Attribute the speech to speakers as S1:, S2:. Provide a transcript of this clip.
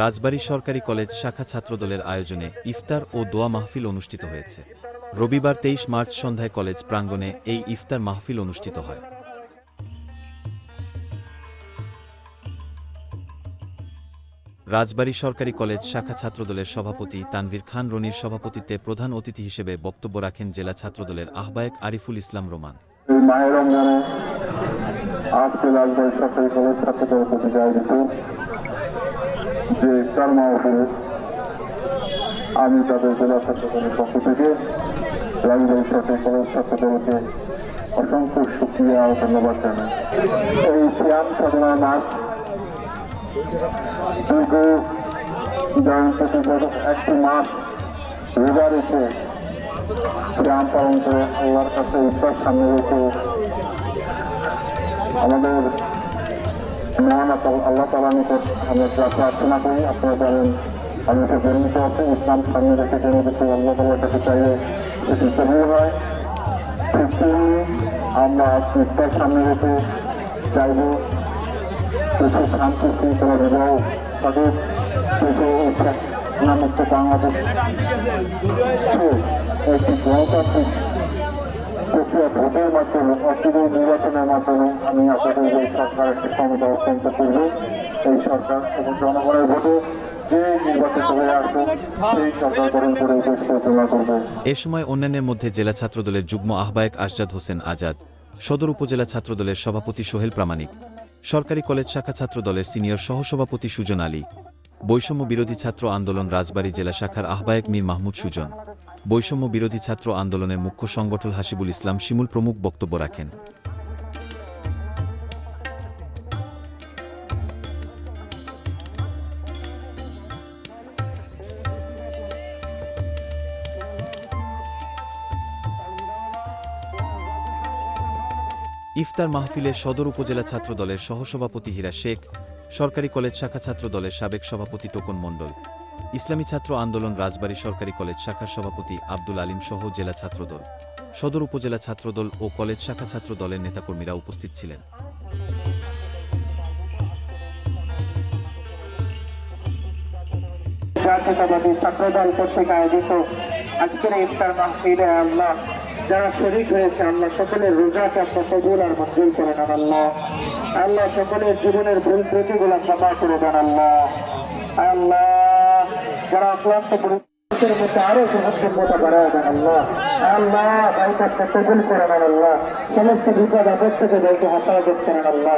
S1: রাজবাড়ী সরকারি কলেজ শাখা ছাত্রদলের আয়োজনে ইফতার ও দোয়া মাহফিল অনুষ্ঠিত হয়েছে। রবিবার তেইশ মার্চ সন্ধ্যায় কলেজ প্রাঙ্গণে এই ইফতার মাহফিল অনুষ্ঠিত হয়। রাজবাড়ী সরকারি কলেজ শাখা ছাত্রদলের সভাপতি তানভীর খান রনির সভাপতিত্বে প্রধান অতিথি হিসেবে বক্তব্য রাখেন জেলা ছাত্রদলের আহ্বায়ক আরিফুল ইসলাম রোমান।
S2: আজকে রাজবাড়ী সরকারি কলেজ ছাত্রদের প্রতি যে ইফতার মাহফিল আমি তাদের জেলা ছাত্রদলের পক্ষ থেকে রাজবাড়ী সরকারি কলেজ ছাত্রদলকে অসংখ্য সুক্রিয়া ও ধন্যবাদ জানাই। এই শ্যাম সাধনার মাস একটি মাস রোজা রেখে শ্যাম পালন করে আল্লাহর কাছে ইফতার সামনে রেখে আমাদের মহান আল্লাহ- তালার নিকট আমরা প্রার্থনা করি। আপনারা জানেন আমি এটা গর্বিত আছি ইসলাম সামনে রেখে কোনো কিছু আল্লাহ তালার কাছে চাইলে এটি কবুল হয় ঠিক তেমনি আমরা ইফতার সামনে রেখে চাইব কিছু শান্তি শৃঙ্খলা বিবাহ তাদের কিছু নামুক্ত বাংলাদেশ। একটি গণতান্ত্রিক প্রক্রিয়া ভোটের মাধ্যমে নির্বাচনের মাধ্যমে আমি আশা করি সরকার একটি ক্ষমতা হস্তান্তর করবে। এই সরকার এবং জনগণের ভোটে
S1: এ সময় অন্যান্যের মধ্যে জেলা ছাত্রদলের যুগ্ম আহ্বায়ক আশজাদ হোসেন আজাদ, সদর উপজেলা ছাত্রদলের সভাপতি সোহেল প্রামাণিক, সরকারি কলেজ শাখা ছাত্রদলের সিনিয়র সহসভাপতি সুজন আলী, বৈষম্য বিরোধী ছাত্র আন্দোলন রাজবাড়ী জেলা শাখার আহ্বায়ক মীর মাহমুদ সুজন। বৈষম্য বিরোধী ছাত্র আন্দোলনের মুখ্য সংগঠন হাসিবুল ইসলাম শিমুল প্রমুখ বক্তব্য রাখেন। ইফতার মাহফিলে সদর উপজেলা ছাত্র দলের সহসভাপতি হীরা শেখ, সরকারি কলেজ শাখা ছাত্র দলের সাবেক সভাপতি টোকন মণ্ডল। ইসলামী ছাত্র আন্দোলন রাজবাড়ী সরকারি কলেজ শাখার সভাপতি আব্দুল আলিম সহ জেলা ছাত্রদল। সদর উপজেলা ছাত্রদল ও কলেজ শাখা ছাত্র দলের নেতাকর্মীরা উপস্থিত ছিলেন।
S3: আল্লাহ, যারা শরিক হয়েছে, আল্লাহ সকলের রোজাকে আপনার কবুল আর মঞ্জুর করে নেন আল্লাহ। আল্লাহ সকলের জীবনের ভুল ত্রুটিগুলো ক্ষমা করে দেন আল্লাহ। আল্লাহ যারা অক্লান্ত পরিস্থিতির মধ্যে আরও গ্রহণযোগ্যতা বাড়ায় দেন আল্লাহ। আল্লাহ বাইকারটা কবুল করে নেন আল্লাহ। সমস্ত বিপদ আপদ থেকে যাইতে হেফাজত করেন আল্লাহ।